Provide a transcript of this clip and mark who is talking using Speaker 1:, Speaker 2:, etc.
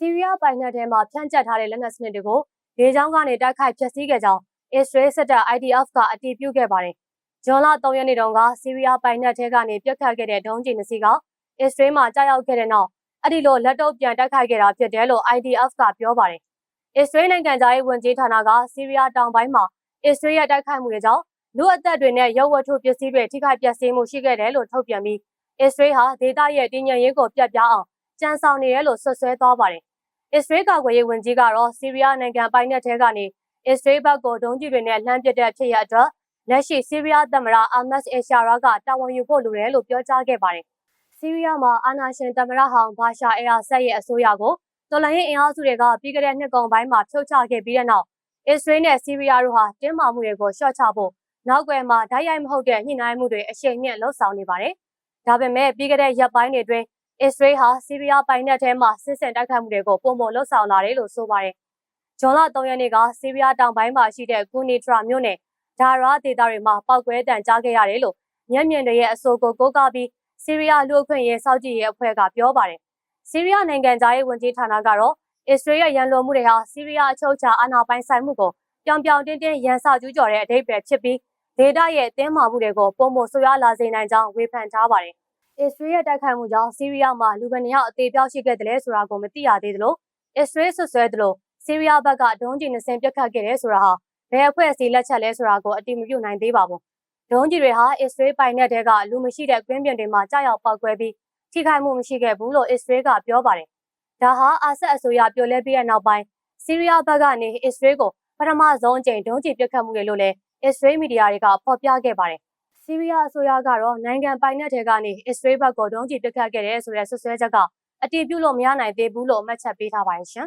Speaker 1: ဆီးရီးယားပိုင်နက်ထဲမှာဖြန့်ကျက်ထားတဲ့လက်နက်စနစ်တွေကိုဒေချောင်းကနေတိုက်ခိုက်ဖျက်ဆီးခဲ့ကြောင်းအစ္စရေးစစ်တပ် IDF ကအတည်ပြုခဲ့ပါတယ်။ဂျွန်လ3ရက်နေ့တုန်းကဆီးရီးယားပိုင်နက်ထဲကနေပြစ်ခတ်ခဲ့တဲ့ဒုံးကျည်နှစ်စီးကအစ္စရေးမှာကြားရောက်ခဲ့တဲ့နောက်အဲ့ဒီလိုလက်တော့ပြန်တိုက်ခိုက်ခဲ့တာဖြစ်တယ်လို့ IDF ကပြောပါတယ်။အစ္စရေးနိုင်ငံသားရေးဝန်ကြီးဌာနကဆီးရီးယားတောင်ပိုင်းမှာအစ္စရေးရဲ့တိုက်ခိုက်မှုတွေကြောင့်လူအသက်တွေနဲ့ရုပ်ဝတ္ထုပစ္စည်းတွေထိခိုက်ပျက်စီးမှုရှိခဲ့တယ်လို့ထုတ်ပြန်ပြီးအစ္စရေးဟာဒေသရဲ့တည်ငြိမ်ရေးကိုပြတ်ပြားအောင် ကြံဆောင်နေရလို့ဆွဆွဲသွားပါတယ်။အစ္စရေးကာကွယ်ရေးဝန်ကြီးကတော့ဆီးရီးယားနိုင်ငံပိုင်နက်ထဲကနေအစ္စရေးဘက်ကိုဒုံးကျည်တွေနဲ့လှမ်းပစ်တဲ့ဖြစ်ရအတွက်လက်ရှိဆီးရီးယားသမ္မတအာမတ်အရှာရာကတာဝန်ယူဖို့လိုတယ်လို့ပြောကြားခဲ့ပါတယ်။ဆီးရီးယားမှာအာဏာရှင်သမ္မတဟောင်ဘာရှာအယ်အာဆတ်ရဲ့အစိုးရကိုတော်လှန်ရေးအင်အားစုတွေကပြီးခဲ့တဲ့နှစ်ကုန်ပိုင်းမှာဖြုတ်ချခဲ့ပြီးတဲ့နောက်အစ္စရေးနဲ့ဆီးရီးယားတို့ဟာတင်းမာမှုတွေကိုလျှော့ချဖို့နောက်ွယ်မှာဓာတ်ရိုက်မဟုတ်တဲ့ညှိနှိုင်းမှုတွေအရှိန်မြင့်လှုပ်ဆောင်နေပါတယ်။ဒါပေမဲ့ပြီးခဲ့တဲ့ရက်ပိုင်းတွေအတွင်း အစ္စရေးဟာဆီးရီးယားပိုင်နက်ထဲမှာစစ်စင်တိုက်ခိုက်မှုတွေကိုပုံမလှုပ်ဆောင်လာတယ်လို့ဆိုပါတယ်။ဂျွန်လ3ရက်နေ့ကဆီးရီးယားတောင်ပိုင်းမှာရှိတဲ့ကူနီထရာမြို့နယ်ဒါရာဒေသတွေမှာပောက်ကွဲတံကြားခဲ့ရတယ်လို့ညံ့မြင့်တွေရဲ့အဆိုကိုကိုးကားပြီးဆီးရီးယားလူ့အခွင့်အရေးစောင့်ကြည့်ရေးအဖွဲ့ကပြောပါတယ်။ဆီးရီးယားနိုင်ငံသားရေးဝန်ကြီးဌာနကတော့အစ္စရေးရဲ့ရန်လိုမှုတွေဟာဆီးရီးယားအချုပ်အခြာအာဏာပိုင်ဆိုင်မှုကိုပြောင်ပြောင်တင်းတင်းရန်စကျူးကျော်တဲ့အဓိပ္ပာယ်ဖြစ်ပြီးဒေတာရဲ့တင်းမာမှုတွေကိုပုံမဆိုးရွားလာစေနိုင်ကြောင်းဝေဖန်ထားပါတယ်။ အစ္စရေးရဲ့တိုက်ခိုက်မှုကြောင့်ဆီးရီးယားမှာလူဘယ်နှယောက်အသေးပြောက်ရှိခဲ့တယ်လဲဆိုတာကိုမသိရသေးသလိုအစ္စရေးဆွဆွဲသလိုဆီးရီးယားဘက်ကဒုံးကျည်နှစင်ပြတ်ခတ်ခဲ့တယ်ဆိုတာဟာဘယ်အဖွဲ့အစည်းလက်ချက်လဲဆိုတာကိုအတိမပြုနိုင်သေးပါဘူး။ဒုံးကျည်တွေဟာအစ္စရေးပိုင်နက်တဲကလူမရှိတဲ့ကွင်းပြင်တွေမှာကြောက်ရောက်ပောက်ကွဲပြီးထိခိုက်မှုမရှိခဲ့ဘူးလို့အစ္စရေးကပြောပါတယ်။ဒါဟာအာဆက်အစိုးရပြိုလဲပြီးတဲ့နောက်ပိုင်းဆီးရီးယားဘက်ကနေအစ္စရေးကိုပထမဆုံးအကြိမ်ဒုံးကျည်ပစ်ခတ်မှုတွေလို့လည်းအစ္စရေးမီဒီယာတွေကဖော်ပြခဲ့ပါတယ်။ ဆီးရီးယားအစိုးရကတော့နိုင်ငံပိုင်နက်တွေကနေအစ္စရေးဘက်ကိုဒုံးကျည်ပစ်ခတ်ခဲ့တဲ့ဆိုတဲ့ဆွဆွဲချက်ကအတည်ပြုလို့မရနိုင်သေးဘူးလို့အမှတ်ချက်ပေးထားပါတယ်ရှင်။